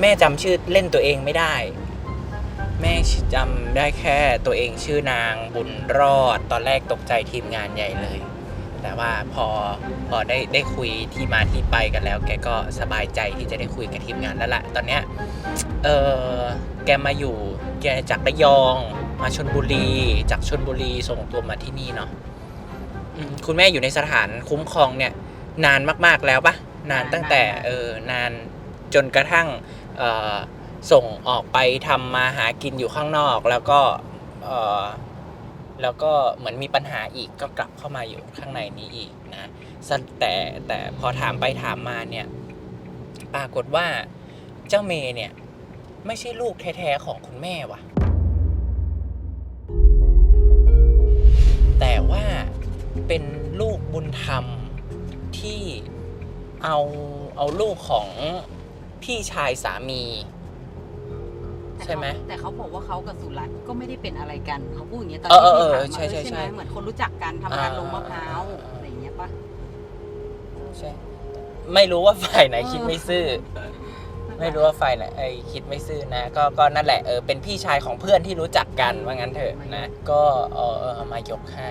แม่จำชื่อเล่นตัวเองไม่ได้ แม่จำได้แค่ตัวเองชื่อนางบุญรอด ตอนแรกตกใจทีมงานใหญ่เลย แต่ว่าพอพอได้ได้คุยที่มาที่ไปกันแล้ว แกก็สบายใจที่จะได้คุยกับทีมงานแล้วละตอนเนี้ยเออแกมาอยู่แกจากระยองมาชนบุรี จากชนบุรีส่งตัวมาที่นี่เนาะคุณแม่อยู่ในสถานคุ้มครองเนี่ย นานมากๆแล้วปะนานตั้งแต่เออนานจนกระทั่ง ส่งออกไปทำมาหากินอยู่ข้างนอก แล้วก็แล้วก็เหมือนมีปัญหาอีกก็กลับเข้ามาอยู่ข้างในนี้อีกนะแต่แต่พอถามไปถามมาเนี่ยปรากฏว่าเจ้าเมย์เนี่ยไม่ใช่ลูกแท้ๆของคุณแม่ว่ะ แต่ว่าเป็นลูกบุญธรรมที่เอาเอาลูกของ พี่ชายสามีแต่ใช่ไหมเขาแต่เขาบอกว่าเขากับสุรัตน์ก็ไม่ได้เป็นอะไรกันเขาพูดอย่างเงี้ยตอนเออที่เออพี่ถามใช่ใช่ว่าใช่ ไหมเหมือนคนรู้จักกันทำงานอ่าลงมะพร้าวอะไรอย่างเงี้ยปะใช่ ไม่รู้ว่าฝ่ายไหนเออคิดไม่ซื่อ ไม่รู้ว่าฝ่ายไหนไอ้คิดไม่ซื่อนะ ก็ก็นั่นแหละเออเป็นพี่ชายของเพื่อนที่รู้จักกันว่างั้นเถอะนะ ก็เออเออเอามายกให้